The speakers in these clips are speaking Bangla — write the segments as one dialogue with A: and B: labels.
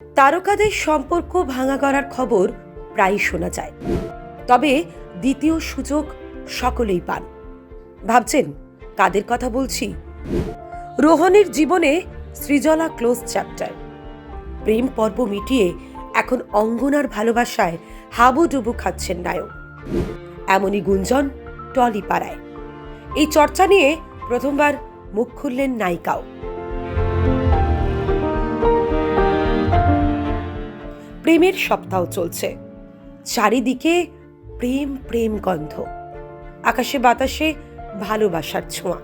A: তারকাদের সম্পর্ক ভাঙা করার খবর প্রায় শোনা যায়। তবে দ্বিতীয় সুযোগ সকলেই পান। ভাবছেন, কাদের কথা বলছি? রোহনের জীবনে সৃজলা ক্লোজ চ্যাপ্টার। প্রেম পর্ব মিটিয়ে এখন অঙ্গনার ভালোবাসায় হাবুডুবু খাচ্ছেন নায়ক। এমনই গুঞ্জন টলি পাড়ায় এই চর্চা নিয়ে প্রথমবার মুখ খুললেন নায়িকাও। প্রেমের সপ্তাহ চলছে। চারিদিকে প্রেম প্রেম গন্ধ। আকাশে বাতাসে ভালোবাসার ছোঁয়া।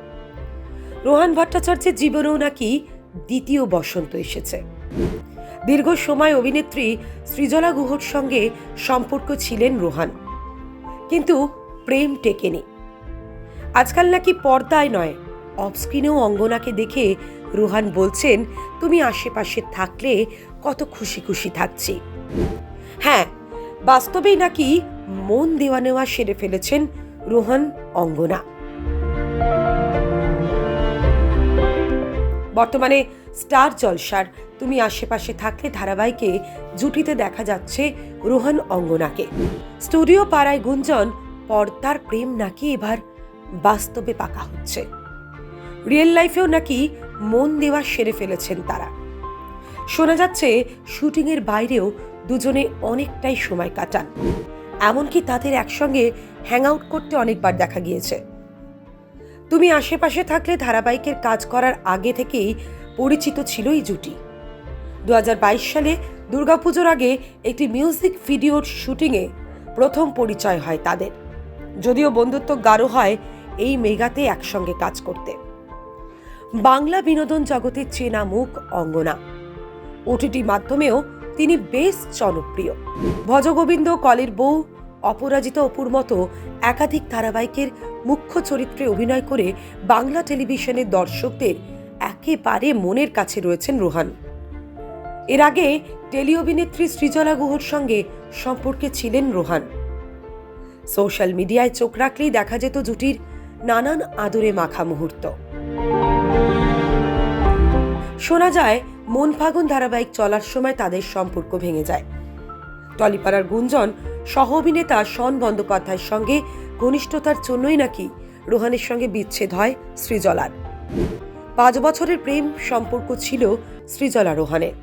A: রোহান ভট্টাচার্যের জীবনেও নাকি দ্বিতীয় বসন্ত এসেছে। দীর্ঘ সময় অভিনেত্রী সৃজলা গুহর সঙ্গে সম্পর্ক ছিলেন রোহান। কিন্তু প্রেম টেকেনি। আজকাল নাকি পর্দায় নয়, অফস্ক্রিনেও অঙ্গনাকে দেখে রোহান বলছেন, তুমি আশেপাশে থাকলে কত খুশি খুশি থাকছি। হ্যাঁ বাস্তবেই নাকি মন দেওয়া নেওয়া সেরে ফেলেছেন রোহান অঙ্গনা। বর্তমানে স্টার জলসার, তুমি আশেপাশে থাকলে ধারাবাহিকে জুটিতে দেখা যাচ্ছে রোহন অঙ্গনাকে। স্টুডিও পাড়ায় গুঞ্জন, পর্দার প্রেম নাকি এবার বাস্তবে পাকা হচ্ছে। রিয়েল লাইফেও নাকি মন দেওয়া সেরে ফেলেছেন তারা। শোনা যাচ্ছে, শুটিংয়ের বাইরেও দুজনে অনেকটাই সময় কাটান। এমনকি তাদের একসঙ্গে হ্যাং আউট করতে অনেকবার দেখা গিয়েছে। তুমি আশেপাশে থাকলে ধারাবাহিকের কাজ করার আগে থেকেই পরিচিত ছিল এই জুটি। দু হাজার বাইশ সালে দুর্গাপুজোর আগে একটি মিউজিক ভিডিওর শুটিংয়ে প্রথম পরিচয় হয় তাদের। যদিও বন্ধুত্ব গাঢ় হয় এই মেগাতে একসঙ্গে কাজ করতে। বাংলা বিনোদন জগতের চেনা মুখ অঙ্গনা। ওটিটি মাধ্যমেও তিনি বেশ জনপ্রিয়। ভজগোবিন্দ কলের বউ অপরাজিত অপুর মতো একাধিক ধারাবাহিকের মুখ্য চরিত্রে অভিনয় করে বাংলা টেলিভিশনের দর্শকদের একেবারে মনের কাছে রয়েছেন রোহান। এর আগে টেলি অভিনেত্রী সৃজলা গুহর সঙ্গে সম্পর্কে ছিলেন রোহান। সোশ্যাল মিডিয়ায় চোখ রাখলেই দেখা যেত জুটির নানান আদরে মাখা মুহূর্ত। শোনা যায় মন ফাগুন ধারাবাহিক চলার সময় তাদের সম্পর্ক ভেঙে যায়। টলিপাড়ার গুঞ্জন সহ অভিনেতা শন বন্দ্যোপাধ্যায়ের সঙ্গে ঘনিষ্ঠতার জন্যই নাকি রোহানের সঙ্গে বিচ্ছেদ হয় সৃজলার। পাঁচ বছরের প্রেম সম্পর্ক ছিল সৃজলা রোহানের।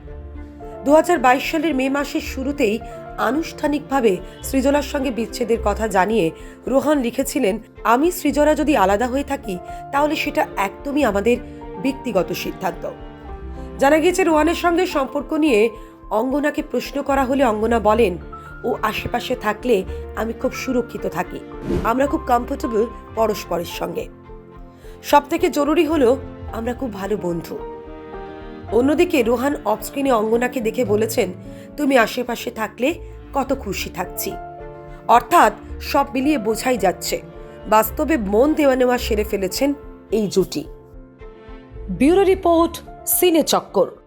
A: দু হাজার বাইশ সালের মে মাসের শুরুতেই আনুষ্ঠানিকভাবে সৃজলার সঙ্গে বিচ্ছেদের কথা জানিয়ে রোহান লিখেছিলেন, আমি সৃজলা যদি আলাদা হয়ে থাকি, তাহলে সেটা একদমই আমাদের ব্যক্তিগত সিদ্ধান্ত। জানা গিয়েছে, রোহানের সঙ্গে সম্পর্ক নিয়ে অঙ্গনাকে প্রশ্ন করা হলে অঙ্গনা বলেন, ও আশেপাশে থাকলে আমি খুব সুরক্ষিত থাকি। আমরা খুব কমফোর্টেবল পরস্পরের সঙ্গে। সব থেকে জরুরি হলো, আমরা খুব ভালো বন্ধু। অন্যদিকে রোহান অফস্ক্রিনে অঙ্গনাকে দেখে বলেছেন, তুমি আশেপাশে থাকলে কত খুশি থাকছি। অর্থাৎ সব মিলিয়ে বোঝাই যাচ্ছে, বাস্তবে মন দেওয়া নেওয়া সেরে ফেলেছেন এই জুটি। ব্যুরো রিপোর্ট সিনে চক্কর।